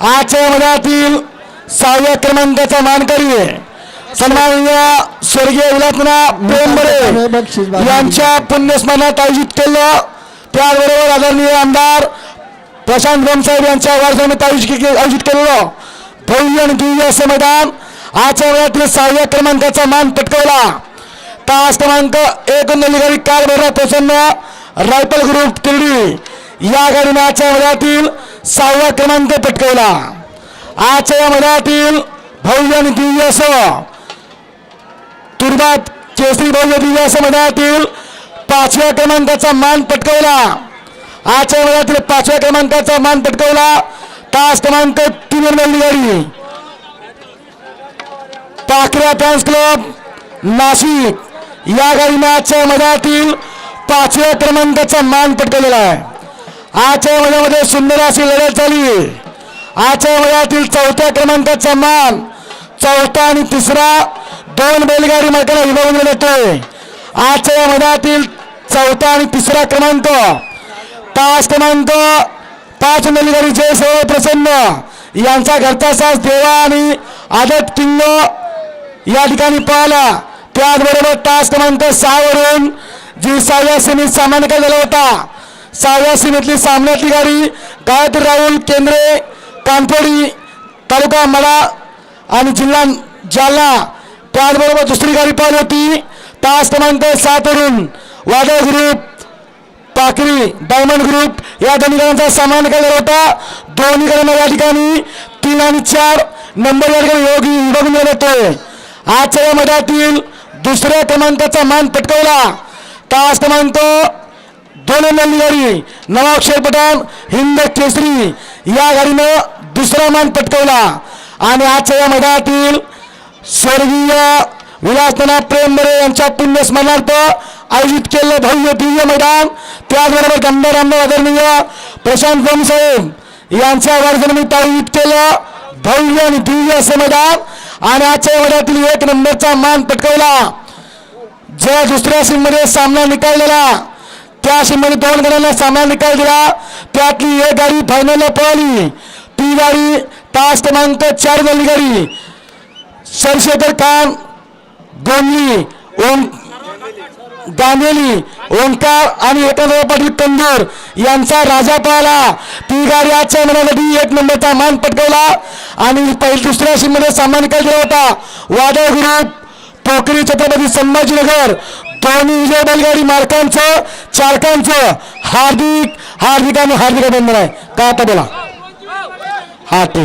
आजच्या मनातील सहाव्या क्रमांकाचा मानकरी सन्माननीय स्वर्गीय विलासना प्रेमबरे यांच्या पुण्यस्मरणात आयोजित केलं. त्याचबरोबर आदरणीय आमदार प्रशांत गोमसाहेब यांच्या वारसानिमित्त आयोजित के- आयोजित केलेलं भव्य आणि दिव्य असं मैदान आजच्या वेळातील सहाव्या क्रमांकाचा मान पटकवला. तास क्रमांक एक नलिकारी काल भरला प्रसन्न रायफल ग्रुप तिरडी या गाडीने आजच्या वेळातील सहावा क्रमांक पटकवला. आजच्या या मैदानातील भव्य आणि दिव्य असं तुर्बात केसरी भव्य दिव्य असं मैदानातील पाचव्या क्रमांकाचा मान पटकवला. आजच्या वेळातील पाचव्या क्रमांकाचा मान पटकवला. तास क्रमांक तीन नंदी गाडी. Pakharya fans club Nashik. या गाडीने आजच्या मधातील पाचव्या क्रमांकाचा मान पटकवलेला आहे. आजच्या मैदानामध्ये सुंदर अशी लढत झाली. आजच्या मैदानातील चौथ्या क्रमांकाचा मान चौथा आणि तिसरा दोन बैलगाडी मार्गाला विभागून येतोय. आजच्या या मैदानातील चौथा आणि तिसरा क्रमांक तास क्रमांक पाच बैलगाडी जय सेवा प्रसन्न. यांचा घरचा सास देवा आणि आदत किंग या ठिकाणी पाहिला. त्याचबरोबर तास क्रमांक सहा वरून जी सहाव्या सीमेत काय झाला होता. सहाव्या सीमेतली सामन्यातली गाडी गायत्री राहुल केंद्रे कानपोडी तालुका मडा आणि जिल्हा जालना. त्याचबरोबर दुसरी गाडी पाहिली होती. तास क्रमांक सात वरून वादळ ग्रुप पाकरी डायमंड ग्रुप या दोन्ही गाड्यांचा सामना केलेला होता. दोन्ही गाड्यांना या ठिकाणी तीन आणि चार नंबर या ठिकाणी योगी विभागून देण्यात येतोय आजच्या या मैदानातील दुसऱ्या क्रमांकाचा मान पटकवला. तास क्रमांक दोन नंदी गाडी नवाक्षर पठाण हिंद केसरी या गाडीनं दुसरा मान पटकवला. आणि आजच्या या मैदानातील स्वर्गीय विलासना प्रेम बरे यांच्या पुण्यस्मरणार्थ आयोजित केलेलं भव्य दिव्य मैदान त्याचबरोबर गंभीर आमदार आदरणीय प्रशांत साहेब यांच्या वर्षनिमित्त आयोजित केलं भव्य आणि दिव्य असं मैदान. आणि आजच्या मैदानातील एक नंबरचा मान पटकवला. ज्या दुसऱ्या सीममध्ये सामना निकाललेला त्या सीममध्ये दोन गाड्यांना सामना निकाल दिला. त्यातली एक गाडी फायनलला पळाली. ती गाडी तास क्रमांक चार झाली गाडी सरशेखर खान गोंदली ओम गांधेली ओंकार आणि एकनाथ पाटील कंदूर यांचा राजा पळाला. ती गाडी आजच्या महिन्यासाठी एक नंबरचा मान पटकवला आणि पहिल्या दुसऱ्या सीममध्ये सामना निकाल दिला होता. वादळ ग्रुप पोखरी छत्रपती संभाजीनगर दोन्ही विजय बैलगाडी मालकांचं चालकांचं. हार्दिक हार्दिक आणि हार्दिक अभिनंदन आहे. का आता बोला? हा ठीक